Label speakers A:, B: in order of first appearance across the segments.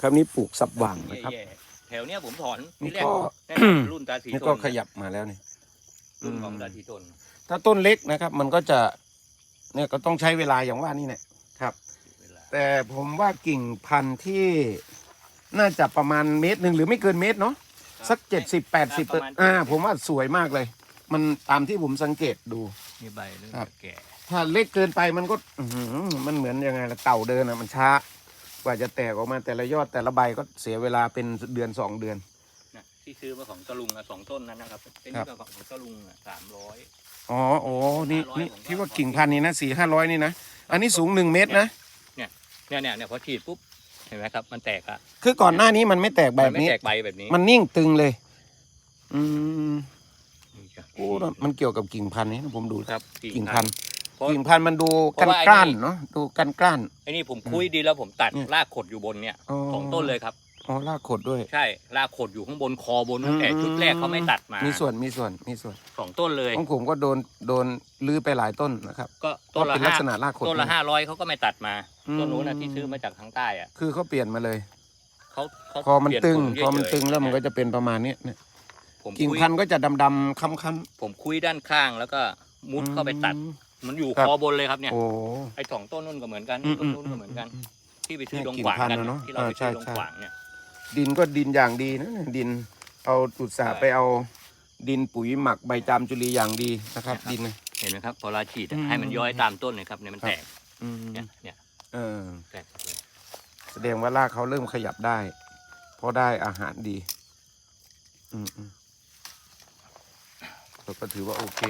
A: ครับนี้ปลูกสับหว่างนะครับ
B: แย่ๆแถวเนี้ยผมถอน
A: นี่
B: ที่แรก
A: ก็
B: แนะนำรุ่นตาสี
A: นี่
B: ท
A: ก็
B: น
A: ขยับมาแล้วนี่
B: รุ่นของตาสีทน
A: ถ้าต้นเล็กนะครับ มันก็จะเนี่ยก็ต้องใช้เวลาอย่างว่านี่แหละครับ
B: เวลา
A: แต่ผมว่ากิ่งพันธุ์ที่น่าจะประมาณเมตรหนึ่งหรือไม่เกินเมตรเนาะสักเจ็ดสิบแปดสิบ
B: ประมาณ
A: อ่า ผมว่าสวยมากเลย มันตามที่ผมสังเกตดู
B: มีใบเริ่ม
A: ครับ
B: จะแก่
A: ถ้าเล็กเกินไปมันก็อื้อหือมันเหมือนยังไงละเต่าเดินอะมันช้าก ว่าจะแตกออกมาแต่ละยอดแต่ละใบก็เสียเวลาเป็นเดือนสองเดือน
B: นะที่ซื้อมาของตะลุงอะสองต้นนั้นนะครับ เป็น
A: ครับ
B: ที่ของตะลุงอะสามร้อย
A: อ๋อโอ้นี่
B: 500
A: นี่
B: ผมก็
A: ที่ว่ากิ่งพันธุ์นี้นะสี่ห้าร้อยนี่นะ อันนี้สูงหนึ่งเมตรนะ
B: เนี่ยเนี่ยเนี่ยพอฉีดปุ๊บ เห็นไหมครับ มันแตกอะ
A: คือก่อนหน้านี้มันไม่แตกแบบ
B: มันไม่
A: นี้
B: แตกใบแบบนี้
A: มันนิ่งตึงเลย อืม
B: นี่จ้ะ
A: โอ้มันเกี่ยวกับกิ่งพันธุ์นี้นะผมดู
B: ครับ
A: กิ่งพันธุ์
B: เพราะ
A: กิ่งพันธุ์มันดู
B: เพ
A: กัน
B: ราะว่าไอ้
A: กล้าน
B: นี่
A: เนาะดูกันกล้าน
B: ไอ้นี่ผมคุยดีแล้วผมตัด
A: เนี่ย
B: รากขดอยู่บนเนี่ย
A: อ๋อ
B: สองต้นเลยครับ
A: อ๋อรากขดด้วย
B: ใช่รากขดอยู่ข้างบนคอบนตั้งแต่ชุดแรกเขาไม่ตัดมา
A: มีส่วนมีส่วนมีส่วน
B: สองต้นเลย
A: ของผมก็โดนโดนลื้อไปหลายต้นนะครับ
B: ก็
A: เพ
B: ต้น
A: ราะ
B: ละ
A: เป็นลั
B: ห้าก
A: ษณะรากขด
B: ต้นละห้าร้อยเขาก็ไม่ตัดมา
A: อืม
B: ต้นนู้นนะที่ซื้อมาจากทางใต้อะ
A: คือเขาเปลี่ยนมาเลย
B: เขาเขา
A: พอมัน
B: เปลี่ย
A: ตึง
B: ถุ
A: พอมัน
B: เฉยๆ
A: ตึงแล้วมันก็จะเป็นประมาณเนี้ยเนี่ย
B: ผม
A: กิ่ง
B: คุย
A: พันธุ์ก็จะดำๆค้ำ
B: ผมคุยด้านข้างแล้วก็
A: ๆ
B: มุดเข้าไปตัด
A: อืม
B: มันอยู่
A: ครับ
B: คอบนเลยครับเนี่ย
A: โอ้
B: ไอ้สองต้นนู่นก็เหมือนกัน
A: อืม
B: ต้นนู้นก็เหมือนกัน
A: อืม
B: ที่ไปซื้อ
A: เนี่ย
B: ดง
A: กิ่ง
B: ขวาง
A: พันธุ์
B: กัน
A: อะเนอะ
B: ที่เราไป
A: อ่าใช่
B: ซื้อดง
A: ใช่
B: ขวางเนี่ย
A: ดินก็ดินอย่างดีนะดินเอาอุตสาห์ไปเอาดินปุ๋ยหมักใบจามจุลีอย่างดีนะครับ ดินนะ
B: เห็นไหมครับพอเราฉีดอะ
A: อืม
B: ให้มันย้อยตามต้นเลยครับเนี่ยมัน
A: ครับ
B: แตก
A: อืม
B: เนี่ยเนี่ย
A: เออ
B: แตกหมดเลย
A: แสดงว่ารากเขาเริ่มขยับได้เพราะได้อาหารดี อืมอืมเราก็ถือว่าโอเค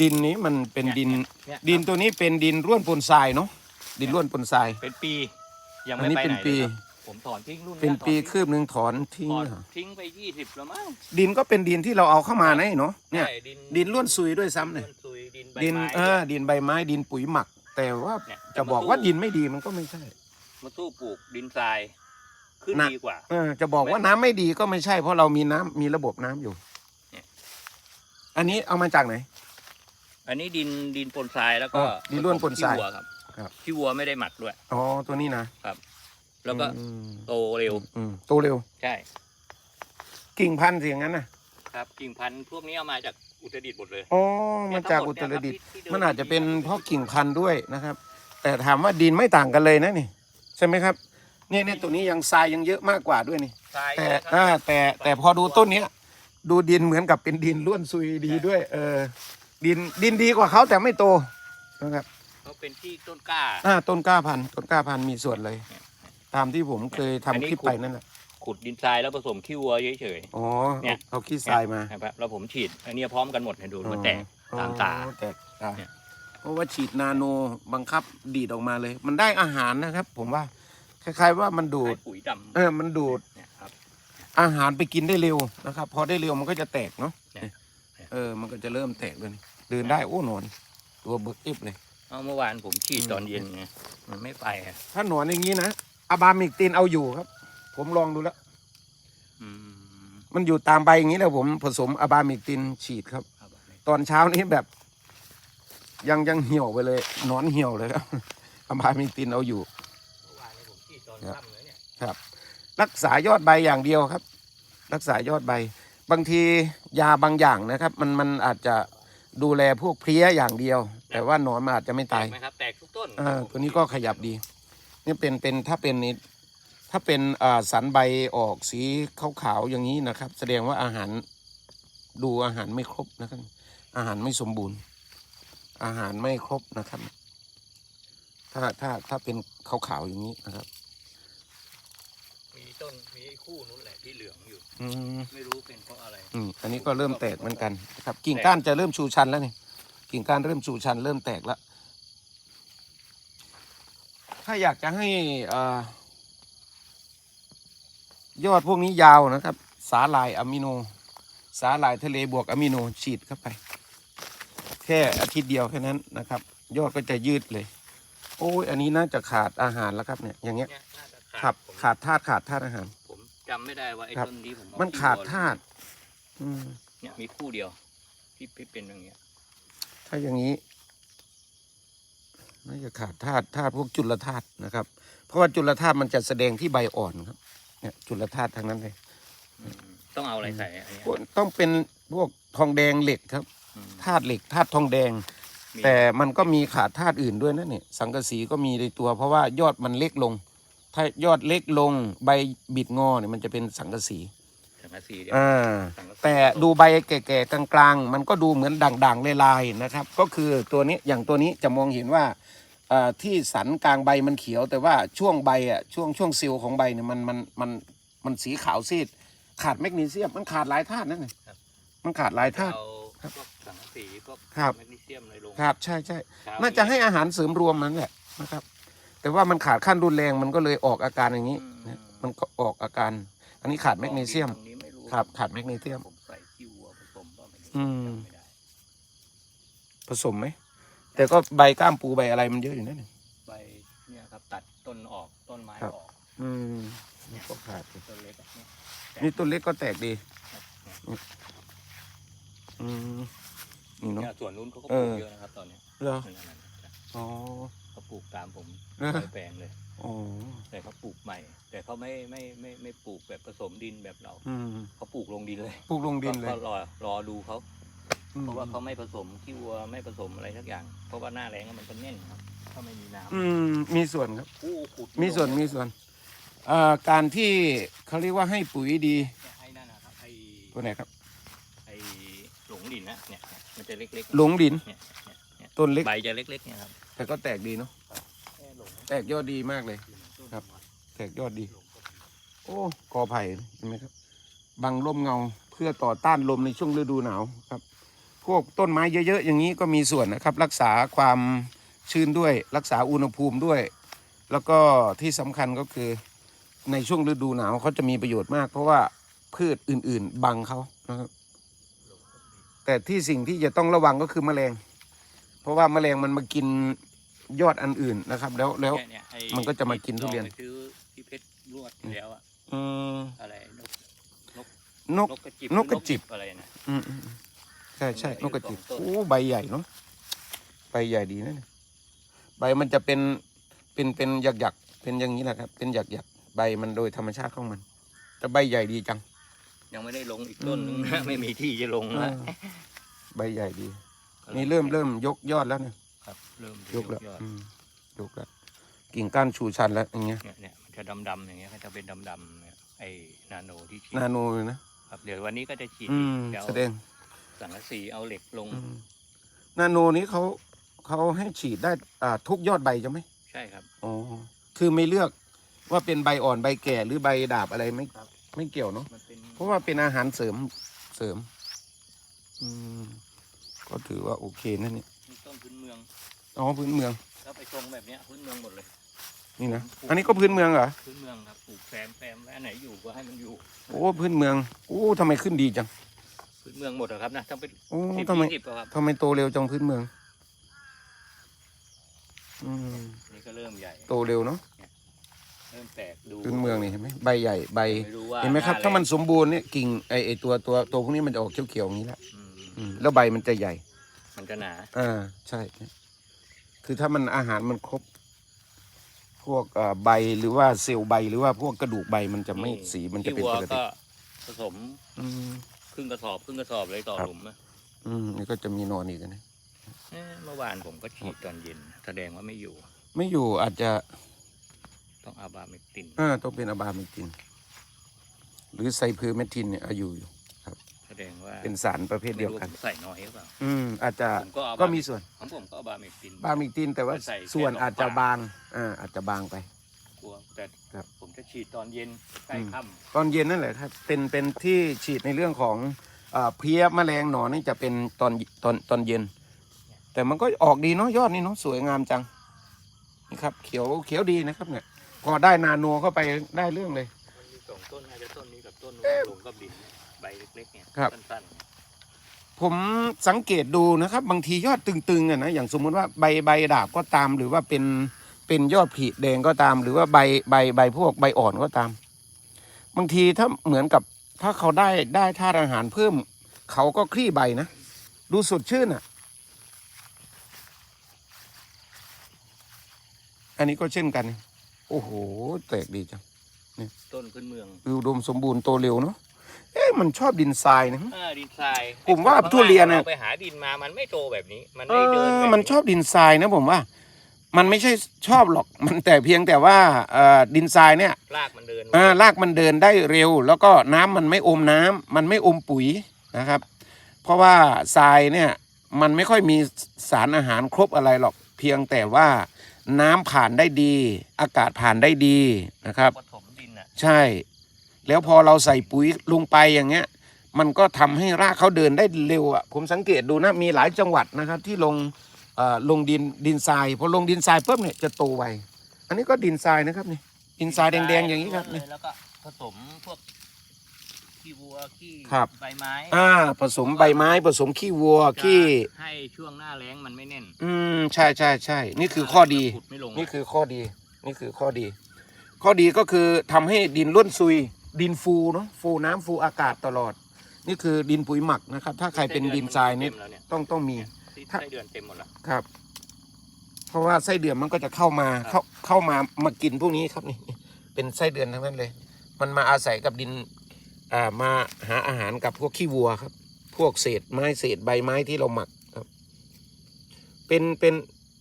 A: ดินนี้มันเป็นดิน
B: เนี่ย
A: ดินตัวนี้เป็นดินร่วนปนทรายเนาะดินร่วนปนทราย
B: เป็นปี ยัง
A: อัน
B: ไม่
A: นี้
B: ไป
A: เป็น
B: ไหน
A: ปี
B: เลยครับผมถอนทิ้งรุ่น
A: เป็น
B: ย
A: ปี
B: ถอน
A: คืบหนึ่งถอนทิ้ง
B: ถอน
A: เหรอ
B: ทิ้งไปยี่สิบแล้วมั้ง
A: ดินก็เป็นดินที่เราเอาเข้ามานะเนาะเนี่ย
B: ใช่ดิน
A: ดินร่วนซุยด้วยซ้ำเนี่ย
B: ร่วซุยดินใบ
A: ดิน
B: ไม้
A: เออดินใบไม้ดินปุ๋ยหมัก แต่ว่า
B: เนี่ย
A: จะบอกว่าดินไม่ดีมันก็ไม่ใช่
B: มาสู้ปลูกดินทราย ขึ้น
A: น่ะ
B: ดีกว่า
A: เออจะบอกว่าน้ำไม่ดีก็ไม่ใช่ เพราะเรามีน้ำมีระบบน้ำอยู่
B: เนี่ย
A: อันนี้เอามาจากไหน
B: อันนี้ดินดินปนทรายแล้วก็
A: อ๋อดินร่วนปนทราย
B: ขี้วัวครับ
A: ครับ
B: ขี้วัวไม่ได้หมักด้วย
A: อ๋อตัวนี้นะ
B: แล้วก็
A: อืม
B: โตเร็ว
A: อืมโตเร็ว
B: ใช่
A: กิ่งพันธุ์เสียางนั้นนะครับ
B: กิ่งพันธุ์พวกนี้เอามาจากอุตรดิตถ์หมดเลย
A: อ๋อ
B: เนี่
A: มายจาก
B: ทั้งห
A: อุ
B: ด
A: ตรดิตถ์
B: เยครับที่ที่เมั
A: นอาจจะเป็นเพราะกิ่งพันธุ์ด้วยนะครับ แต่ถามว่าดินไม่ต่างกันเลยนะนี่ ใช่ไหมครับ เนี่ยเนี่ยตัวนี้ยังทรายยังเยอะมากกว่าด้วยนี่
B: ทราย
A: แต่
B: เยอะครับ
A: อ่าแต่แต่พอดูต้นเนี้ย ดูดินเหมือนกับเป็นดินล้วนซุยดีด้วย เออ ดินดินดีกว่าเขาแต่ไม่โตนะครับ
B: เขาเป็นที่ต้นกล้า
A: อ่าต้นกล้าพันธุ์ต้นกล้าพันธุ์มีส่วนเลย ตามที่ผมเคยทำ
B: อันนี้
A: คลิป
B: ขุด
A: ไปนั่นแหละ
B: ขุดดินทรายแล้วผสมขี้วัวเฉย
A: อ๋อ
B: เนี่ย
A: เอาขี้
B: ๆ
A: ทรายมา
B: ครับแล้วผมฉีด อันนี้พร้อมกันหมดให้ดูมันแตก
A: อ๋อ
B: ตามตา
A: แตกตา
B: เนี่ย
A: เพราะว่าฉีดนาโนบังคับดีดออกมาเลย มันได้อาหารนะครับ ผมว่าคล้ายๆว่ามันดูด
B: ให้ปุ๋ยดำ
A: เออมันดูด
B: เนี่ยครับ
A: อาหารไปกินได้เร็วนะครับ พอได้เร็วมันก็จะแตกเนาะ
B: เนี่ย
A: เออมันก็จะเริ่มแตกเลย เดินได้โอ้หนอนตัวเบิกอิบเลย
B: เอาเมื่อวานผมฉีด
A: อืม
B: ตอนเย็นไงมันไม่ไปอะ
A: ถ้าหนอนอย่างนี้นะอะบามิกตินเอาอยู่ครับ ผมลองดูแล้ว
B: อืม
A: มันอยู่ตามใบอย่างนี้แล้วผมผสมอะบามิกตินฉีดครับ
B: ครับ
A: ตอนเช้านี้แบบ ยังยังเหี่ยวไปเลยหนอนเหี่ยวเลยครับอะบามิกตินเอาอยู่
B: เมื่อวานนี้ผมฉีดตอน
A: ครับ
B: ค่ำเลยเนี่ย
A: ครับรักษายอดใบอย่างเดียวครับ รักษายอดใบ บางทียาบางอย่างนะครับ มันมันอาจจะ ดูแลพวกเพลี้ยอย่างเดียว แต่ว่าหนอนมันอาจจะไม่
B: แต
A: ตาย
B: กไหมครับแตกทุกต้น
A: อ่าตัวนี้ก็ขยับดี นี่เป็นเป็นถ้าเป็นนี่ถ้าเป็นอ่าสันใบออกสีขาวๆอย่างนี้นะครับ แสดงว่าอาหารดูอาหารไม่ครบนะครับ อาหารไม่สมบูรณ์ อาหารไม่ครบนะครับ ถ้าถ้าถ้าเป็นขาวๆอย่างนี้นะครับ
B: มี ต้นมีไอ้คู่นู้นแหละที่เหลืองอยู่
A: อืม
B: ไม่รู้เป็นเพราะอะไร
A: อืมอันนี้ก็เริ่มแตกเหมือนกันนะครับ กิ่งก้านจะเริ่มชูชันแล้วนี่กิ่งก้านเริ่มชูชัน เริ่มแตกแล้ว ถ้าอยากจะให้อ่ายอดพวกนี้ยาวนะครับ สาหร่ายอะมิโน สาหร่ายทะเลบวกอะมิโนฉีดเข้าไป แค่อาทิตย์เดียวแค่นั้นนะครับ ยอดก็จะยืดเลย โอ้ยอันนี้น่าจะขาดอาหารแล้วครับเนี่ยอย่างเงี้ย
B: เนี่ยน่าจะ
A: ครับ
B: ผม
A: ขาดธาตุขาดธาตุอาหาร
B: ผมจำไม่ได้ว่าไอ้
A: ครับ
B: ต้นนี้ผมเอ
A: มัน
B: ขี้
A: ขาด
B: วัว
A: ธาตุอืม
B: เนี่ยมีคู่เดียวที่ที่เป็นอย่างเงี้ย
A: ถ้าอย่างนี้น่าจะขาดธาตุธาตุพวกจุลธาตุนะครับ เพราะว่าจุลธาตุมันจะแสดงที่ใบอ่อนครับ เนี่ยจุลธาตุทางนั้นเลย
B: อืมต้องเอาอะไรใส่อันเนี้ย
A: พวกต้องเป็นพวกทองแดงเหล็กครับ
B: อืม
A: ธาตุเหล็กธาตุทองแดง
B: มี
A: แต่มันก็มีขาดธาตุอื่นด้วยนะเนี่ยสังกะสีก็มีในตัว เพราะว่ายอดมันเล็กลง ถ้ายอดเล็กลงใบบิดงอเนี่ยมันจะเป็นสังกะสี
B: สังกะสีเดียว
A: อ่า
B: สังกะสี
A: แต่ดูใบแก่ๆกลางๆ มันก็ดูเหมือนด่างๆลายๆนะครับ ก็คือตัวนี้อย่างตัวนี้จะมองเห็นว่าเอ่อที่สันกลางใบมันเขียว แต่ว่าช่วงใบอะช่วงช่วงซิลของใบเนี่ยมันมันมันมันสีขาวซีด ขาดแมกนีเซียมมันขาดหลายธาตุนั่นเองมันขาดหลายธาตุ
B: เอาพวกสังกะสีพวก
A: ครับ
B: แมกนีเซียมอะไรลง
A: ครับ ใช่ใช่
B: เช้
A: น่าจะให้อาหารเสริมรวมมันแหละนะครับ แต่ว่ามันขาดขั้นรุนแรงมันก็เลยออกอาการอย่างนี้นะมันก็ออกอาการ อันนี้ขาดแมกนีเซียม
B: ตรงนี้ไม่รู้
A: ครับขาดแมกนีเซียม
B: ผมใส่ขี้วัวผสมป่ะไม่รู้
A: อืม
B: จำไม่ได้
A: ผสมไหม แต่ก็ใบก้ามปูใบอะไรมันเยอะอยู่นั่นเอง
B: ใบเนี่ยครับตัดต้นออกต้นไม้
A: ครับ
B: ออก
A: อืมนี่ก็ขาด
B: ต้นเล็กอะเนี่ย
A: นี่ต้นเล็กก็แตกดี
B: เนี่ย
A: อืมนี่เนาะ
B: เนี่ยส่วนนู้นเขาก็
A: เอ
B: ปลู
A: อ
B: กเยอะนะครับตอนเนี้ย
A: เหรอ
B: นั่นน่ะนะ
A: อ๋อ
B: เขาปลูกตามผม
A: เออ
B: ร้อยแปลงเลย
A: อ๋อ
B: แต่เขาปลูกใหม่ แต่เขาไม่ไม่ไม่ไม่ปลูกแบบผสมดินแบบเรา
A: อืม
B: เขาปลูกลงดินเลย
A: ปลูกลงดินเลย
B: ก็รอรอดูเขา
A: อืม
B: เพราะว่าเขาไม่ผสมขี้วัวไม่ผสมอะไรทักอย่าง เพราะว่าหน้าแรงมันก็แน่นครับถ้าไม่มีน้ำ
A: อืมมีส่วนครับ
B: กู้ขุด
A: มีส่วนมีส่วนอ่าการที่เขาเรียกว่าให้ปุ๋ยดี
B: เนี่ยไอ้นั่นนะครับไอ้
A: ตัวไหนครับ
B: ไอ้หลงดินนะเนี่ยเนี่ยมันจะเล็กๆ
A: หลงดิน
B: เนี่ยเนี่ยเนี่ย
A: ต้นเล็ก
B: ใบจะเล็กๆเนี่ยครับ
A: แต่ก็แตกดีเนาะ
B: แค่หลง
A: แตกยอดดีมากเลย ครับ แตกยอดดี โอ้กอไผ่เห็นไหมครับ บังร่มเงาเพื่อต่อต้านลมในช่วงฤดูหนาวครับ พวกต้นไม้เยอะๆ อย่างนี้ก็มีส่วนนะครับ รักษาความชื้นด้วย รักษาอุณหภูมิด้วย แล้วก็ที่สำคัญก็คือในช่วงฤดูหนาวเขาจะมีประโยชน์มาก เพราะว่าพืชอื่น ๆ บังเขานะครับ แต่ที่สิ่งที่จะต้องระวังก็คือแมลง เพราะว่าแมลงมันมากิน ยอดอันอื่นนะครับ แล้วแล้ว
B: เนี่ยเนี่ยไอ้
A: มันก็จะมากินทุเรียน
B: ลองไปซื้อที่เพชรลวดที่แล้วอะ
A: อืม
B: อะไรนก
A: นก
B: นกกระจิบ
A: นกกระจิบ
B: อะไรนะ
A: อืมอืมอืมใช่ใช่
B: มัน
A: น
B: เหลื
A: ก
B: อก
A: ระจิบ
B: สองต้น
A: โอ้ใบใหญ่เนาะใบใหญ่ดีนะเนี่ยใบมันจะเป็นเป็นเป็นหยักหยักๆเป็นอย่างนี้แหละครับ เป็นหยักหยักๆใบมันโดยธรรมชาติของมัน แต่ใบใหญ่ดีจัง
B: ยังไม่ได้ลงอีกต้นนึง
A: อืม
B: ไม่มีที่จะลง
A: เอ
B: แล้ว
A: อใบใหญ่ดี นี่เริ่มเริ่มยกยอดแล้วเนี่ย
B: ครับเริ่ม
A: ยกแล้ว
B: ยอด
A: อืมยกแล้วกิ่งก้านชูชันแล้วอย่างเงี้ย
B: เนี่ยเนี่ยมันจะดำๆอย่างเงี้ยก็จะเป็นดำๆเนี่ยไอ้นาโนที่ฉีด
A: นาโนเลยนะครับ
B: เดี๋ยววันนี้ก็จะฉีด
A: อืม
B: เดี๋ยว
A: แสดง
B: สังกะสีเอาเหล็กลง
A: อืมนาโนนี้เขาเขาให้ฉีดได้อ่าทุกยอดใบใช่ไหม
B: ใช่ครับ
A: อ๋อคือไม่เลือกว่าเป็นใบอ่อนใบแก่หรือใบดาบอะไรไม่
B: ครับ
A: ไม่เกี่ยวเนาะ
B: มันเป็น
A: เพราะว่าเป็นอาหารเสริมเสริม อืม ก็ถือว่าโอเคนั่นนี่ย
B: มีต้นพื้นเมือง
A: อ๋อพื้นเมือง
B: แล้วไปตรงแบบเนี้ยพื้นเมืองหมดเลย
A: นี่นะ อันนี้ก็พื้นเมืองเหรอ
B: พื้นเมืองครับปลูกแซมแซมแล้วอันไหนอยู่ก็ให้มันอยู่
A: โอ้พื้นเมืองโอ้ทำไมขึ้นดีจัง
B: พื้นเมืองหมดอะครับนะต้องเป็น
A: โอ้
B: สิบ
A: ทำไม
B: ยี่สิบอะครับ
A: ทำไมโตเร็วจังพื้นเมือง อืม
B: นี่ก็เริ่มใหญ่
A: โตเร็วเนาะ
B: เริ่มแตกดู
A: พื้นเมืองนี่เห็นไหมใบใหญ่ใบ
B: ไม่รู้ว่า
A: เห็นไหมครับา
B: แรง
A: ถ้ามันสมบูรณ์เนี่ยกิ่งไอไอตัวตัวตัวพวกนี้มันจะออกเขียวๆอย่างนี้แหละ
B: อืม
A: อืมแล้วใบมันจะใหญ่
B: มันจะหนา
A: อ่า ใช่ คือถ้ามันอาหารมันครบ พวกเอ่อใบหรือว่าเซลล์ใบหรือว่าพวกกระดูกใบมันจะไม่สีมันจะเป็น
B: ขี้
A: ป
B: วัว
A: กติ
B: ก็ผสม
A: อืม
B: ครึ่งกระสอบครึ่งกระสอบเลยต่อ
A: ครับ
B: หลุมนะ
A: อืมนี่ก็จะมีนอนอีกนะ
B: เอ๊ะเมื่อวานผมก็ฉีดตอนเย็น แสดงว่าไม่อยู่
A: ไม่อยู่อาจจะ
B: ต้องอาบาเมกติน
A: อ่าต้องเป็นอบาเมกติน หรือไซเพอร์เมทินเนี่ยอายุอยู่
B: แสดงว่า
A: เป็นสารประเภทเดียวกัน
B: ไม่รู้ผมใส่น้อยหรือเปล่า
A: อืม อาจจะ
B: ผมก็เอา
A: ก็มีส่วน
B: ของผมก็อาบาเมกติน
A: บาเมกตินแต่ว่า
B: ใส่
A: ส่วน
B: แค่
A: อาจจะ
B: ดอกปลา
A: บางอ่าอาจจะบางไป
B: กลัวแต่
A: ครับ
B: ผมจะฉีดตอนเย็นใกล้
A: อืม
B: ค่
A: ตอนเย็นนั่นแหละครับเป็นเป็นที่ฉีดในเรื่องของเอ่อเพลี้ยแมลงหนอนนี่จะเป็นตอนตอนตอนเย็น แต่มันก็ออกดีเนาะยอดนี่เนาะสวยงามจังนี่ครับเขียวเขียวดีนะครับเนี่ยพอได้นาโนเข้าไปได้เรื่องเลยำ
B: มันมีสองต้นน่าจะต้นนี้กับต้นนู้นลงกับดินเนี่ย ใบเล็กๆเนี่ย
A: ครับ
B: สั้น
A: ผมสังเกตดูนะครับ บางทียอดตึงๆอะนะอย่างสมมุติว่าใบใบดาบก็ตาม หรือว่าเป็นเป็นยอดผลิแดงก็ตาม หรือว่าใบใบใบพวกใบอ่อนก็ตาม บางทีถ้าเหมือนกับถ้าเขาได้ได้ธาตุอาหารเพิ่ม เขาก็คลี่ใบนะดูสดชื่นอะ อันนี้ก็เช่นกัน โอ้โอ้โหแตกดีจัง
B: ต้นพื้นเมือง
A: อุดมสมบูรณ์โตเร็วเนาะ เอ๊ะมันชอบดินทรายนะ
B: เออดินทราย
A: ผมว่าทุเรียนน่ะ
B: เราไปหาดินมามันไม่โตแบบนี้ มัน
A: เอ
B: ไม่เดิน
A: อ
B: แบบ
A: มันชอบดินทรายนะผมว่า มันไม่ใช่ชอบหรอก มันแต่เพียงแต่ว่าเอ่อดินทรายเนี่ย
B: รากมันเดิน
A: อ่ารากมันเดินได้เร็ว แล้วก็น้ำมันไม่อมน้ำมันไม่อมปุ๋ยนะครับ เพราะว่าทรายเนี่ยมันไม่ค่อยมีสารอาหารครบอะไรหรอก เพียงแต่ว่าน้ำผ่านได้ดี อากาศผ่านได้ดีนะครับ
B: ผสมดินอะ
A: ใช่ แล้วพอเราใส่ปุ๋ยลงไปอย่างเงี้ย มันก็ทำให้รากเขาเดินได้เร็วอะผมสังเกตดูนะมีหลายจังหวัดนะครับ ที่ลงเอ่อลงดินดินทรายพอลงดินทรายปุ๊บเนี่ยจะโตไวอันนี้ก็ดินทรายนะครับนี่ดินทรายแดงๆอย่างนี้ครับนี่
B: แล้วก็ผสมพวกขี้วัวขี้
A: ครับ
B: ใบไม้
A: อ่าผสมใบไม้ผสมขี้วัวขี้
B: จะให้ช่วงหน้าแล้งมันไม่แน่น
A: อืมใช่ใช่ใช่นี่คือข้อดี
B: ขุดไม่ลง
A: นี่คือข้อดี นี่คือข้อดี ข้อดีก็คือทำให้ดินร่วนซุย ดินฟูเนาะฟูน้ำฟูอากาศตลอด นี่คือดินปุ๋ยหมักนะครับ ถ้าใครเป็นดินทรายนี่
B: เต็มแล้วเนี่ย
A: ต้องต้องมี
B: ที่
A: ถ้า
B: ไส้เดือนเต็มหมดแล้ว
A: ครับ เพราะว่าไส้เดือนมันก็จะเข้ามา
B: ครับ
A: เข้าเข้ามามากินพวกนี้ครับนี่เป็นไส้เดือนทั้งนั้นเลย มันมาอาศัยกับดินอ่ามาหาอาหารกับพวกขี้วัวครับ พวกเศษไม้เศษใบไม้ที่เราหมักครับ เป็นเป็น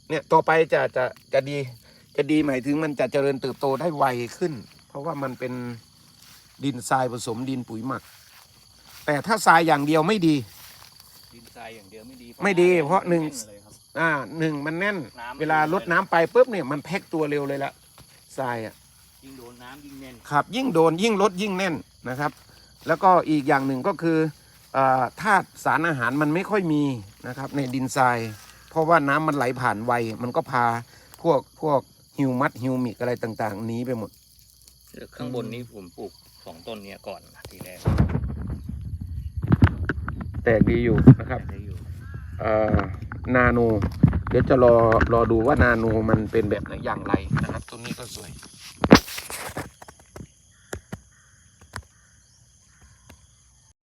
A: เนี่ยต่อไปจะจะจะดี จะดีหมายถึงมันจะเจริญเติบโตได้ไวขึ้น เพราะว่ามันเป็น ดินทรายผสมดินปุ๋ยหมัก แต่ถ้าทรายอย่างเดียวไม่ดี
B: ดินทรายอย่างเดียวไม่ดี
A: ไม่ดีเพราะหนึ่ง
B: แเลยครับ
A: อ่าหนึ่งมันแน่น
B: น้ำ
A: เวลาลดน้ำไปปุ๊บเนี่ยมันแพ็กตัวเร็วเลยละทรายอะ
B: ยิ่งโดนน้ำยิ่งแน่น
A: ครับยิ่งโดนยิ่งลดยิ่งแน่นนะครับ แล้วก็อีกอย่างหนึ่งก็คืออ่าธาตุสารอาหารมันไม่ค่อยมีนะครับในดินทราย เพราะว่าน้ำมันไหลผ่านไว มันก็พาพวกพวกฮิวมัสฮิวมิกอะไรต่างๆหนีไปหมด
B: ข้างบนนี้ผมปลูกสองต้นเนี้ยก่อนทีแรก
A: แตกดีอยู่นะครับ
B: ได้อยู่
A: เอ่อนาโน เดี๋ยวจะรอรอดูว่านาโนมันเป็นแบบไหนอย่างไรนะครับตัวนี้ก็สวย